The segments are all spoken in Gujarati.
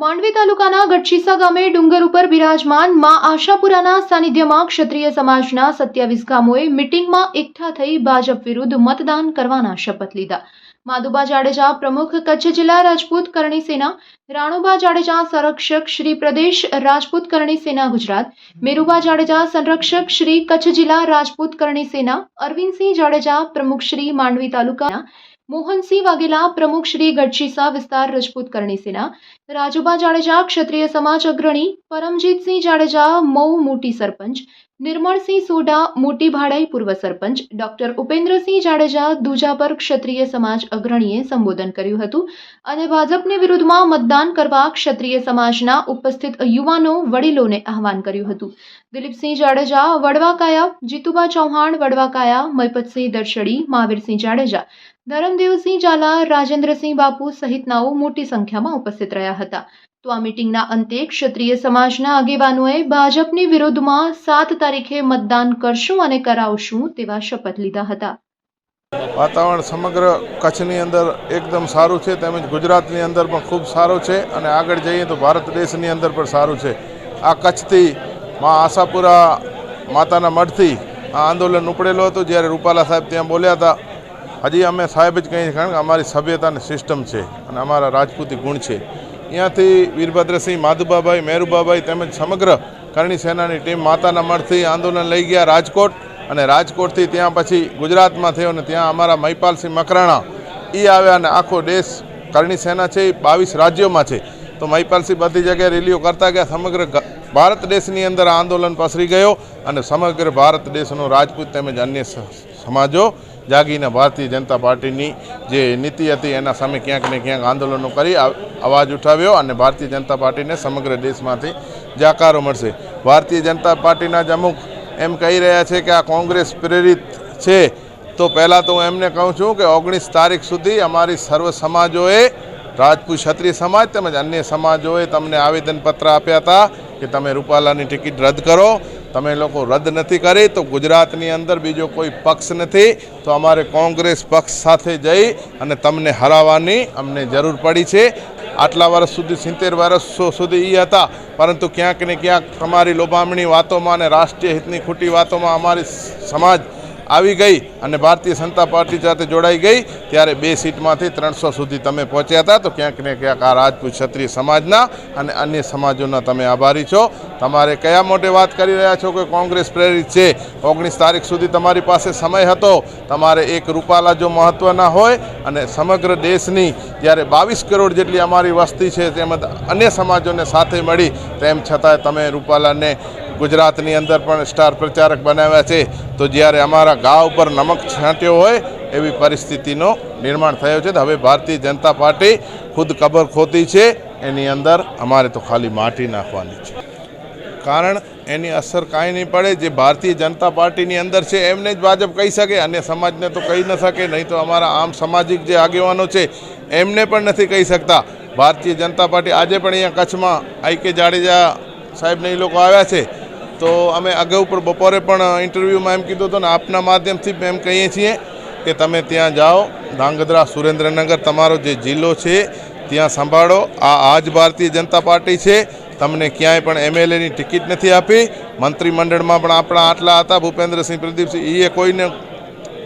માંડવી તાલુકાના ગઢશીસા ગામે ડુંગર ઉપર બિરાજમાનમાં આશાપુરાના સાનિધ્યમાં ક્ષત્રિય સમાજના સત્યાવીસ ગામોએ મિટિંગમાં એકઠા થઈ ભાજપ વિરુદ્ધ મતદાન કરવાના શપથ લીધા. માધુબા જાડેજા પ્રમુખ કચ્છ જિલ્લા રાજપૂત કરણી સેના, રાણુબા જાડેજા સંરક્ષક શ્રી પ્રદેશ રાજપૂત કરણી સેના ગુજરાત, મેરુબા જાડેજા સંરક્ષક શ્રી કચ્છ જિલ્લા રાજપૂત કરણી સેના, અરવિંદસિંહ જાડેજા પ્રમુખ શ્રી માંડવી તાલુકાના મોહનસિંહ વાઘેલા પ્રમુખ શ્રી ગઢશીસા વિસ્તાર રજપૂત કરણી સેના. રાજુબા જાડેજા, ક્ષત્રિય સમાજ અગ્રણી. પરમજીતસિંહ જાડેજા મૌ મોટી સરપંચ. નિર્મળસિંહ સોઢા, મોટી ભાડાઈ પૂર્વ સરપંચ. ડોક્ટર ઉપેન્દ્રસિંહ જાડેજા, દુજાપર ક્ષત્રિય સમાજ અગ્રણીએ સંબોધન કર્યું હતું. અને ભાજપની વિરુદ્ધમાં મતદાન કરવા ક્ષત્રિય સમાજના ઉપસ્થિત યુવાનો, વડીલોને આહવાન કર્યું હતું. દિલીપસિંહ જાડેજા, વડવાકાયા, જીતુબા ચૌહાણ, વડવાકાયા, મયપતસિંહ દર્શડી મહાવીરસિંહ જાડેજા. ધરમદેવસિંહ ઝાલા, રાજેન્દ્રસિંહ બાપુ સહિતનાઓ મોટી સંખ્યામાં ઉપસ્થિત રહ્યા હતા. તો આ મિટિંગના અંતે ક્ષત્રિય સમાજના આગેવાનોએ ભાજપની વિરુદ્ધમાં સાત તારીખે મતદાન કરશું અને કરાવશું તેવા શપથ લીધા હતા. વાતાવરણ સમગ્ર કચ્છની અંદર એકદમ સારું છે, તેમજ ગુજરાતની અંદર પણ ખૂબ સારું છે અને આગળ જઈએ તો ભારત દેશની અંદર પણ સારું છે. આ કચ્છથી માં આશાપુરા માતાના મઢથી આ આંદોલન ઉપડેલું હતું, જ્યારે રૂપાલા સાહેબ ત્યાં બોલ્યા હતા. હજી અમે સાહેબ જ કહીએ કારણ કે અમારી સભ્યતાની સિસ્ટમ છે અને અમારા રાજપૂતી ગુણ છે. ત્યાંથી વીરભદ્રસિંહ માધુબાભાઈ મેરુબાભાઈ તેમજ સમગ્ર કરણી સેનાની ટીમ માતાના મઠથી આંદોલન લઈ ગયા રાજકોટ અને રાજકોટથી ત્યાં પછી ગુજરાતમાં થયો અને ત્યાં અમારા મહિપાલસિંહ મકરાણા એ આવ્યા અને આખો દેશ કરણી સેના છે એ બાવીસ રાજ્યોમાં છે. તો મહિપાલસિંહ બધી જગ્યાએ રેલીઓ કરતા ગયા, સમગ્ર ભારત દેશની અંદર આ આંદોલન પસરી ગયો અને સમગ્ર ભારત દેશનો રાજપૂત તેમજ અન્ય સમાજો જાગીને ભારતીય જનતા પાર્ટીની જે નીતિ હતી એના સામે ક્યાંક ને ક્યાંક આંદોલનો કરી અવાજ ઉઠાવ્યો અને ભારતીય જનતા પાર્ટીને સમગ્ર દેશમાંથી જાકારો મળશે. ભારતીય જનતા પાર્ટીના જ અમુક એમ કહી રહ્યા છે કે આ કોંગ્રેસ પ્રેરિત છે. તો પહેલાં તો હું એમને કહું છું કે ઓગણીસ તારીખ સુધી અમારી સર્વ સમાજોએ, રાજપૂત ક્ષત્રિય સમાજ તેમજ અન્ય સમાજોએ તમને આવેદનપત્ર આપ્યા હતા કે તમે રૂપાલાની ટિકિટ રદ કરો. તમે લોકો રદ નથી કરી તો ગુજરાતની અંદર બીજો કોઈ પક્ષ નથી, તો અમારે કોંગ્રેસ પક્ષ સાથે જઈ અને તમને હરાવવાની અમને જરૂર પડી છે. આટલા વર્ષ સુધી, સિત્તેર વર્ષો સુધી એ હતા, પરંતુ ક્યાંક ને ક્યાંક તમારી લોભામણી વાતોમાં અને રાષ્ટ્રીય હિતની ખોટી વાતોમાં અમારી સમાજ આવી ગઈ અને ભારતીય જનતા પાર્ટી સાથે જોડાઈ ગઈ, ત્યારે બે સીટમાંથી ત્રણસો સુધી તમે પહોંચ્યા હતા. તો ક્યાંક ને ક્યાંક આ રાજપૂત ક્ષત્રિય સમાજના અને અન્ય સમાજોના તમે આભારી છો. તમારે કયા મોટે વાત કરી રહ્યા છો કે કોંગ્રેસ પ્રેરિત છે? ઓગણીસ તારીખ સુધી તમારી પાસે સમય હતો. તમારે એક રૂપાલા જો મહત્ત્વના હોય અને સમગ્ર દેશની જ્યારે બાવીસ કરોડ જેટલી અમારી વસ્તી છે, તેમજ અન્ય સમાજોને સાથે મળી, તેમ છતાંય તમે રૂપાલાને ગુજરાતની અંદર પણ સ્ટાર પ્રચારક બનાવ્યા છે. તો જ્યારે અમારા ગા ઉપર નમક છાંટ્યો હોય, એવી પરિસ્થિતિનો નિર્માણ થયો છે. હવે ભારતીય જનતા પાર્ટી ખુદ કબર ખોતી છે. એની અંદર અમારે તો ખાલી માટી નાખવાની છે. કારણ એની અસર કાંઈ નહીં પડે. જે ભારતીય જનતા પાર્ટીની અંદર છે, એમને જ ભાજપ કહી શકે. અન્ય સમાજને તો કહી ન શકે. નહીં તો અમારા આમ સામાજિક જે આગેવાનો છે, એમને પણ નથી કહી શકતા. ભારતીય જનતા પાર્ટી આજે પણ અહીંયા કચ્છમાં આઈ કે જાડેજા સાહેબને એ લોકો આવ્યા છે. તો અમે અગાઉ પણ બપોરે પણ ઇન્ટરવ્યૂમાં એમ કીધું હતું ને, આપના માધ્યમથી એમ કહીએ છીએ કે તમે ત્યાં જાઓ, ધાંગધ્રા સુરેન્દ્રનગર તમારો જે જિલ્લો છે, ત્યાં સંભાળો. આ આજ ભારતીય જનતા પાર્ટી છે. તમને ક્યાંય પણ એમએલએની ટિકિટ નથી આપી. મંત્રીમંડળમાં પણ આપણા આટલા હતા, ભૂપેન્દ્રસિંહ પ્રદીપસિંહ એ કોઈને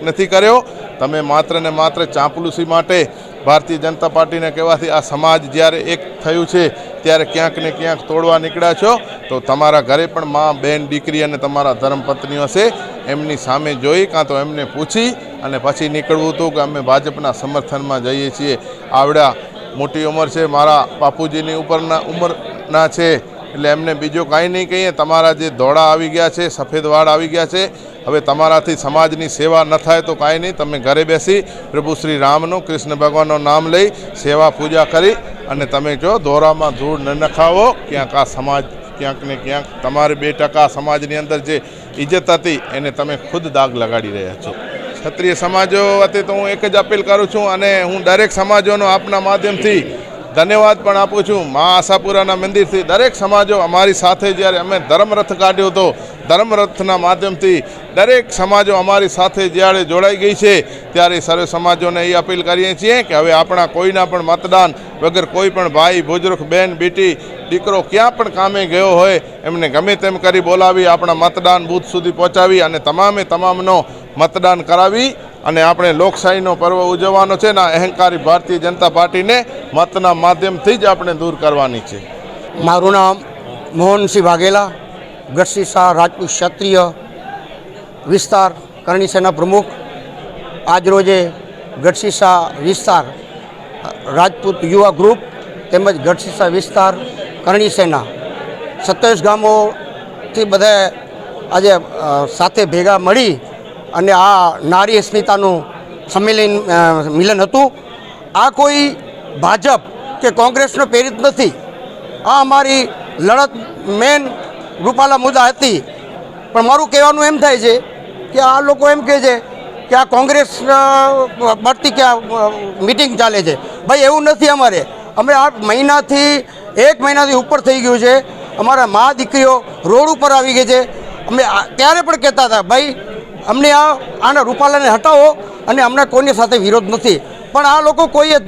નથી કર્યો. તમે માત્ર ને માત્ર ચાંપલુસી માટે ભારતીય જનતા પાર્ટીને કહેવાથી આ સમાજ જ્યારે એક થયું છે, ત્યારે ક્યાંક ને ક્યાંક તોડવા નીકળ્યા છો. તો તમારા ઘરે પણ મા, બેન, દીકરી અને તમારા ધર્મપત્નીઓ છે એમની સામે જોઈ, કાં તો એમને પૂછી અને પછી નીકળવું હતું કે અમે ભાજપના સમર્થનમાં જઈએ છીએ. આવડા મોટી ઉંમર છે, મારા બાપુજીની ઉપરના ઉંમરના છે. એટલે એમને બીજું કાંઈ નહીં કહીએ. તમારા જે ધોળા આવી ગયા છે, સફેદ વાળ આવી ગયા છે, હવે તમારાથી સમાજની સેવા ન થાય તો કાંઈ નહીં. તમે ઘરે બેસી પ્રભુ શ્રી રામનું, કૃષ્ણ ભગવાનનું નામ લઈ સેવા પૂજા કરી અને તમે જો દોરામાં ધૂળ ન નખાવો. ક્યાંક આ સમાજ, ક્યાંક ને ક્યાંક તમારે બે ટકા સમાજની અંદર જે ઇજ્જત હતી, એને તમે ખુદ દાગ લગાડી રહ્યા છો. ક્ષત્રિય સમાજો વતી તો હું એક જ અપીલ કરું છું અને હું દરેક સમાજોનો આપના માધ્યમથી ધન્યવાદ પણ આપું છું મા આશાપુરાના મંદિરથી દરેક સમાજો અમારી સાથે જ્યારે અમે ધર્મરથ કાઢ્યો હતો, ધર્મરથના માધ્યમથી દરેક સમાજો અમારી સાથે જ્યારે જોડાઈ ગઈ છે, ત્યારે સર્વે સમાજોને એ અપીલ કરીએ છીએ કે હવે આપણા કોઈના પણ મતદાન વગર કોઈ પણ ભાઈ, બુજુર્ગ, બેન, બેટી, દીકરો ક્યાં પણ કામે ગયો હોય, એમને ગમે તેમ કરી બોલાવી, આપણા મતદાન બૂથ સુધી પહોંચાવી અને તમામે તમામનો મતદાન કરાવી. અને આપણે લોકશાહીનો પર્વ ઉજવવાનો છે ને અહંકારી ભારતીય જનતા પાર્ટીને મતના માધ્યમથી જ આપણે દૂર કરવાની છે. મારું નામ મોહનસિંહ વાઘેલા, ગઢસિંહ શાહ, રાજપૂત ક્ષત્રિય વિસ્તાર, કરણી સેના પ્રમુખ. આજરોજે ગઢસી શાહ વિસ્તાર, રાજપૂત યુવા ગ્રુપ તેમજ ગઢસિંહ શાહ વિસ્તાર, કરણી સેના. સત્યાવીસ ગામોથી બધા આજે સાથે ભેગા મળી અને આ નારી અસ્મિતાનું સંમેલન મિલન હતું. આ કોઈ ભાજપ કે કોંગ્રેસનો પ્રેરિત નથી. આ અમારી લડત મેન રૂપાલા મુદ્દા હતી. પણ મારું કહેવાનું એમ થાય છે કે આ લોકો એમ કહે છે કે આ કોંગ્રેસ અ, બઢતી કે આ મિટિંગ ચાલે છે. ભાઈ એવું નથી અમારે. અમે આ મહિનાથી એક મહિનાથી ઉપર થઈ ગયું છે. અમારા મા દીકરીઓ રોડ ઉપર આવી ગઈ છે. અમે ત્યારે પણ કહેતા હતા ભાઈ અમને આ આના રૂપાલાને હટાવો અને અમને કોઈની સાથે વિરોધ નથી. પણ આ લોકો કોઈએ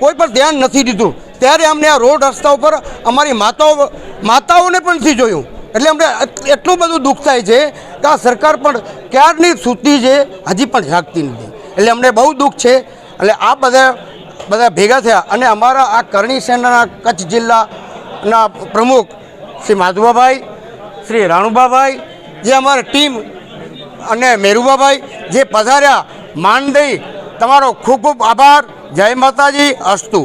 કોઈ પર ધ્યાન નથી દીધું. ત્યારે અમને આ રોડ રસ્તા ઉપર અમારી માતાઓ માતાઓને પણ નથી જોયું. એટલે અમને એટલું બધું દુઃખ થાય છે કે આ સરકાર પણ ક્યારની સૂતી છે હજી પણ જાગતી નથી. એટલે અમને બહુ દુઃખ છે. એટલે આ બધા બધા ભેગા થયા અને અમારા આ કરણી સેનાના કચ્છ જિલ્લાના પ્રમુખ શ્રી માધવાભાઈ, શ્રી રાણુભાભાઈ જે અમારી ટીમ અને મેરુબાભાઈ જે પધાર્યા માન દઈ તમારો ખૂબ ખૂબ આભાર. જય માતાજી અસ્તુ.